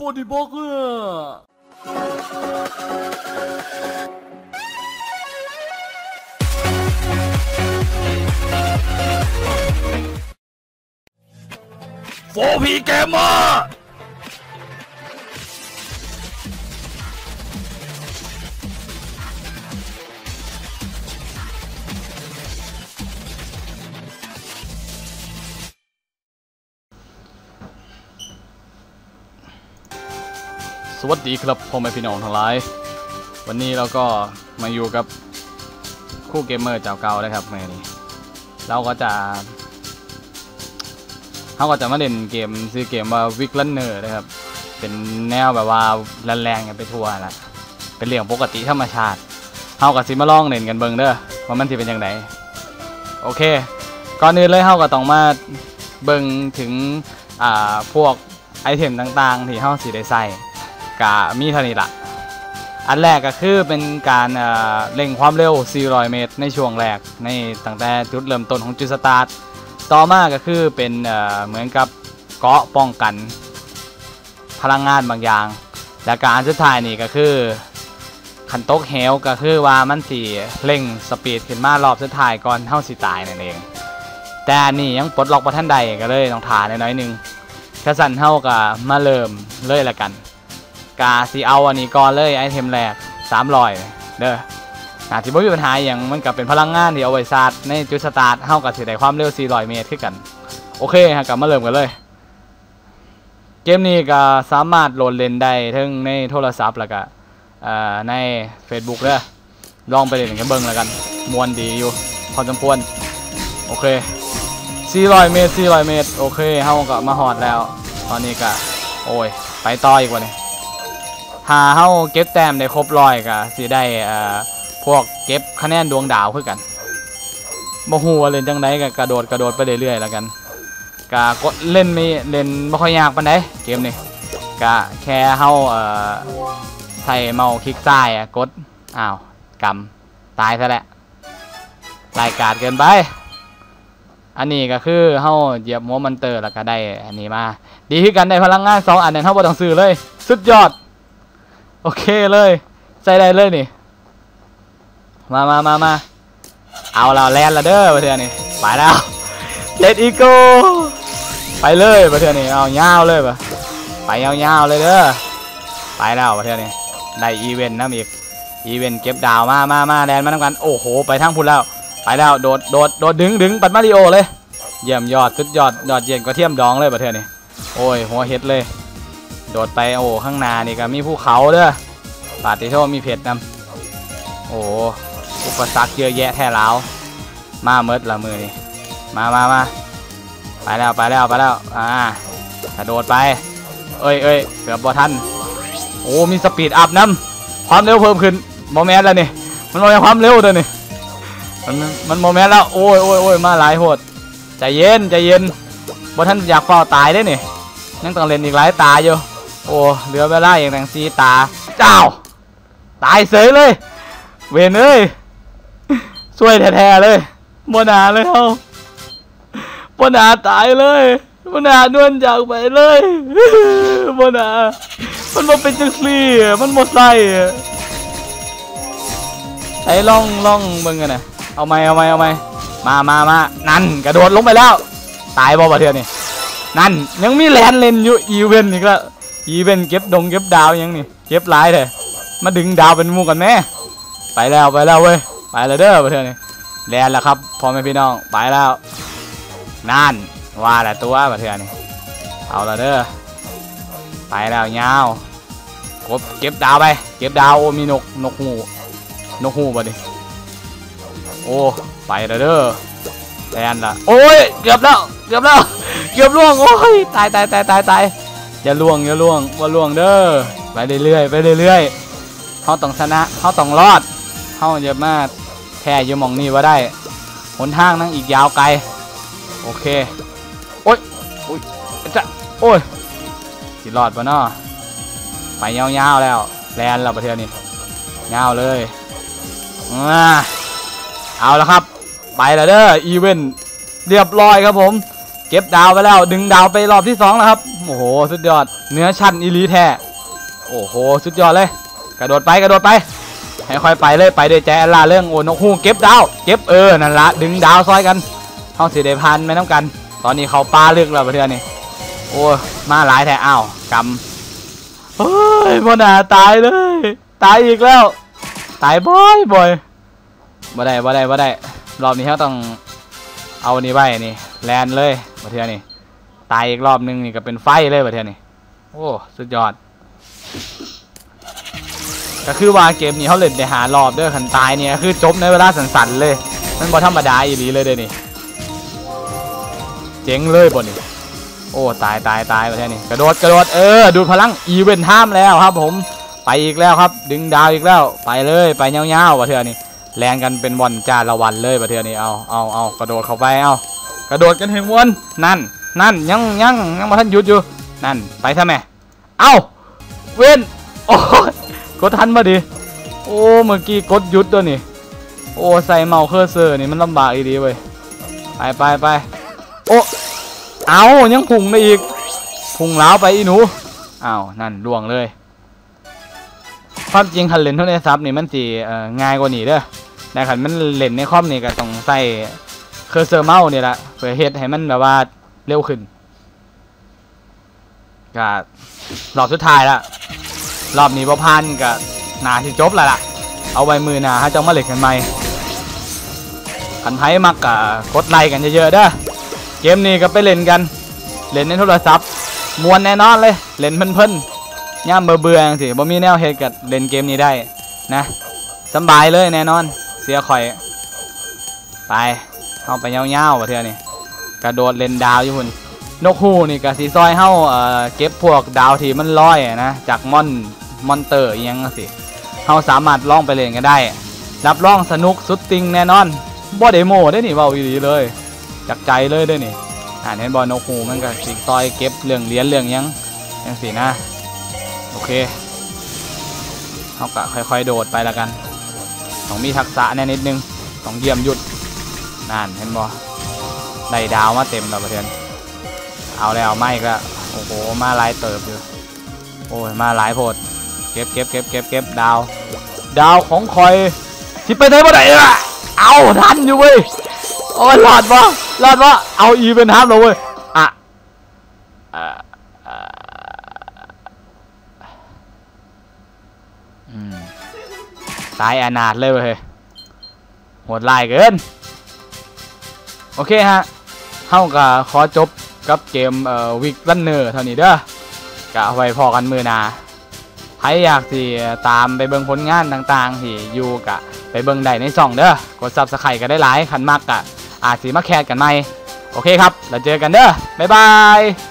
for the burger โฟพี สวัสดีครับพ่อแม่พี่น้องทั้งหลาย วันนี้เราก็มาอยู่กับคู่เกมเมอร์เจ้าเก่านะครับแม่นี่เราก็จะเขาก็จะมาเล่นเกมซื้อเกมว่าวิกลันเนอร์นะครับ เป็นแนวแบบว่าแรงๆกันไปทั่วแหละเป็นเรื่องปกติธรรมชาติเขาก็สิมาลองเล่นกันเบิ่งเด้อว่ามันสิเป็นยังไงโอเคก่อนอื่นเลยเขาก็ต้องมาเบิ่งถึงอ่าพวกไอเทมต่างๆ ที่เขาสิได้ใส่ กะมีเท่านี้ละอันแรกก็คือเป็นการเอ่อเร่งความเร็ว 400 เมตร ในช่วงแรก ในตั้งแต่จุดเริ่มต้นของจุดสตาร์ท ต่อมาก็คือเป็นเเหมือนกับเกาะป้องกันพลังงานบางอย่าง และการสุดท้ายนี่ก็คือขันตกเหวก็คือว่ามันสีเร่งสปีดขึ้นมารอบสุดท้ายก่อนเท่าสิตายนั่นเอง แต่นี่ยังปลดล็อกประท่านใดก็เลยต้องถาหน่อยหนึงกระสันเท่ากับมาเริ่มเลยละกัน กาสีเอาอันนี้ก่อนเลยไอเทมแรก300เด้ออาจจะไม่มีปัญหาอย่างมันกับเป็นพลังงานที่เอาไว้ซาดในจุดสตาร์ทเท่ากับสิได้ความเร็ว400เมตรขึ้นกัน โอเคฮะกลับมาเริ่มกันเลย เกมนี้ก็สามารถโหลดเล่นได้ทั้งในโทรศัพท์แล้วก็ใน Facebook เด้อลองไปเล่นกันเบิ่งแล้วกันมวนดีอยู่พอสมควรโอเค400เมตร400เมตรโอเคเฮาก็มาฮอดแล้ว ตอนนี้ก็โอ้ยไปต่ออีกว่านี่ หาเฮาเก็บแต้มได้ครบร้อยก็สิได้อ่อพวกเก็บคะแนนดวงดาวคือกันบ่ฮู้ว่าเล่นจังไดก็กระโดดกระโดดไปเรื่อยๆแล้วกันกะกดเล่นไมีเล่นบ่ค่อยยากปานใดเกมนี้กะแค่เฮาเอ่อใช้เมาส์คลิกซ้ายกดอ้าวกำตายซะแล้วรายการเกินไป อันนี้ก็คือเฮาเหยียบหัวมันเตอร์แล้วก็ได้อันนี้มา ดีคือกันได้พลังงานสองอันนั้นเฮาบ่ต้องซื้อเลย สุดยอด โอเคเลย ใส่ได้เลยนี่ มามามามาเอาเราแลนละเด้อประเทศนี้ไปแล้วเลดอีโก้ไปเลยประเทศนี้เอายาวเลยปะไปยาวๆเลยเด้อไปแล้วประเทศนี้ได้อีเวนต์นะอีกอีเวนต์เก็บดาวมามามาแลนมาทำกันโอ้โห ไปทางพุ่นแล้วไปแล้วโดดโดดโดดดึงดึงปัดมาริโอเลยเยี่ยมยอดสุดยอดยอดเยี่ยมกว่าเทียมดองเลยประเทศนี้โอ้ยหัวเห็ดเลย โดดไปโอ้ข้างหน้านี่ก็มีภูเขาเด้อปาติโทมีเพชรนำโอ้อุปสรรคเยอะแยะแท้แล้วมาเมิดละมือนี่มามามาไปแล้วไปแล้วไปแล้วอ่ากระโดดไป เอ้ยเอ้ยเกือบบอทันโอ้มีสปีดอัพน้ำความเร็วเพิ่มขึ้นโมเมนต์แล้วนี่มันโมเมนต์ความเร็วเด้อนี่มันมันโมเมนต์แล้วโอ้ยโอ้ยโอ้ยมาหลายโหดใจเย็นใจเย็นบอทันอยากเฝ้าตายได้นี่ยังต้องเล่นอีกหลายตาอยู่ โอ้เหลือเวลาอย่างแรงซีตา เจ้า ตายเสยเลย เวนเอ้ยช่วยแท้ๆเลยบนาเลยเขาบนาตายเลยบนานวลจากไปเลยบนามันบ่เป็นจังซี่มันหมดไส้อะไอ้ล่องล่องเบิ่งกันนะเอาไหมเอาไหมเอาไหมมามามานั่นกระโดดลงไปแล้ว ตายบ่ประเทศนี่นั่นยังมีแลนเล่นอยู่อีเวนต์อีกแล้ว อีเวนเก็บดงเก็บดาวยังนี่เก็บหลายเลยมาดึงดาวเป็นมูกันแม่ไปแล้วไปแล้วเว้ยไปแล้วเด้อประเทศนี้แลนแล้วครับพ่อแม่พี่น้องไปแล้วนั่นว่าแต่ตัวประเทศนี้เอาละเด้อไปแล้วยาวกบเก็บดาวไป เก็บดาวโอ้มีนกนกหูนกหูบ่ดิโอ้ไปแล้วเด้อแลนละโอ้ยเกือบแล้วเกือบแล้วเกือบล่วงโอ้ยตายตายตายตายตาย อย่าล่วงอย่าล่วงว่าล่วงเด้อไปเรื่อยๆไปเรื่อยๆเขาต้องชนะเขาต้องรอดเขาเยอะมาแค่อยู่มองนี้ว่าได้หนทางนั่งอีกยาวไกล โอเค โอ้ยโอ้ยจะโอ้ยสิรอดปะเนาะไปยาวๆแล้วแลนเราประเทศนี้ยาวเลยอ่าเอาละครับ ไปแล้วเด้ออีเวนต์เรียบร้อยครับผม เก็บดาวไปแล้ว ดึงดาวไปรอบที่สองแล้วครับ โอ้โห สุดยอด เนื้อชั้นอีลีแท้ โอ้โห สุดยอดเลย กระโดดไปกระโดดไป ให้ค่อยไปเลยไปด้วยใจอลาเรื่องโอ้นกฮูกเก็บดาว เก็บเออ นั่นละดึงดาวซอยกันเข้าสีเดพันไม่ต้องกัน ตอนนี้เขาปลาลึกแล้วประเทศนี้ โอ้มาหลายแท้อ้าวกำเฮ้ยพ่อหนาตายเลย ตายอีกแล้ว ตายบ่อยบ่อยบ่ได้บ่ได้บ่ได้ รอบนี้เขาต้องเอานี่ไว้นี่แลนเลยประเทศนี้ ตายอีกรอบนึงนี่ก็เป็นไฟเลยประเทศนี้โอ้สุดยอด ก็คือว่าเกมนี้เขาเล่นได้หารอบด้อคันตายเนี่ยคือจบในเวลาสั้นๆเลยมันบ่ธรรมดาอีหลีเลยเด้นี่เจ๋งเลยบ่นี่โอ้ตายตายตายประเทศนี้กระโดดกระโดดเออดูดพลังอีเวนต์ท่ามแล้วครับ ผมไปอีกแล้วครับ ดึงดาวอีกแล้วไปเลยไปเงี้ยวๆประเทศนี้แลนกันเป็นวันจาละวันเลยประเทศนี้เอาเอาเอากระโดดเข้าไปเอากระโดดกันให้มวนนั่น นั่นยังยังยังมาท่านหยุดอยู่ นั่นไปทำไมเอ้าเว้นโอ้กดทันมาดิโอ้เมื่อกี้กดหยุดตัวนี่โอ้ใส่เมาส์เคอร์เซอร์นี่มันลำบากอีดีเว้ยไปไปไปโอ้เอายังพุ่งได้อีกพุ่งล้าวไปอีหนูอ้าวนั่นล่วงเลยความจริงคันเล่นโทรศัพท์นี่มันสิเอ่ง่ายกว่านี้เด้อแต่คันมันเล่นในคอมนี่ก็ต้องใส่เคอร์เซอร์เมาส์นี่แหละเพื่อเฮ็ดให้มันแบบว่า เร็วขึ้นก็รอบสุดท้ายละรอบนี้บ่ผ่านก็น่าสิจบแล้วล่ะ เอาไว้มือหน้าฮะจังมาเล่นกันใหม่คันไผมักก็กดไลค์กันเยอะๆเด้อเกมนี้ก็ไปเล่นกัน เล่นในโทรศัพท์มวนแน่นอนเลย เล่นเพลินๆย่ามเบื่อเบื่อๆสิบ่มีแนวเฮ็ดกับเล่นเกมนี้ได้นะสบายเลยแน่นอน เสียข่อย ไปเข้าไปเงาๆว่าเทือนี่ กระโดดเล่นดาวอยู่พุ่นนกฮูกนี่ก็สีซอยเฮาเอ่อเก็บพวกดาวที่มันลอยนะจากมอนมอนเตอร์ยังสิเฮาสามารถล่องไปเล่นกันได้ รับรองสนุกสุดติงแน่นอนบ่ได้โมได้นี่เว้าอีหลีเลยจากใจเลยเด้นี่อ่านเห็นบอลนกฮูมันก็สิซอยเก็บเรื่องเหรียญเรื่องยังยังสินะโอเคเขาก็ค่อยๆ โดดไปละกันต้องมีทักษะแน่นิดนึงต้องเยี่ยมหยุดนั่นเห็นบอ ได้ดาวมาเต็มแล้วประเทศเอาแล้วไม่ก็โอ้โหมาหลายเติบอยู่โอ้ยมาหลายโพดเก็บเก็บเก็บเก็บเก็บดาว ดาวของคอยที่ไปได้บ่ได้อะเอาทันอยู่เว้ยโอ้ยหลอดวะหลอดวะเอาอีเป็นฮับเลยเว้ยอะอะอะอืมตายอนาถเลยเว้ยโหดลายเกิน โอเคฮะ เฮาก็ขอจบกับเกมเอ่อวิกลันเนอร์เท่านี้เด้อกะไว้พอกันมือนาใครอยากที่ตามไปเบิ่งผลงานต่างๆที่อยู่กะไปเบิ่งได้ในช่องเด้อกดซับสไครต์กันได้หลายคันมากกะอาจสีมาแคดกันไหมโอเคครับ แล้วเจอกันเด้อบ๊ายบาย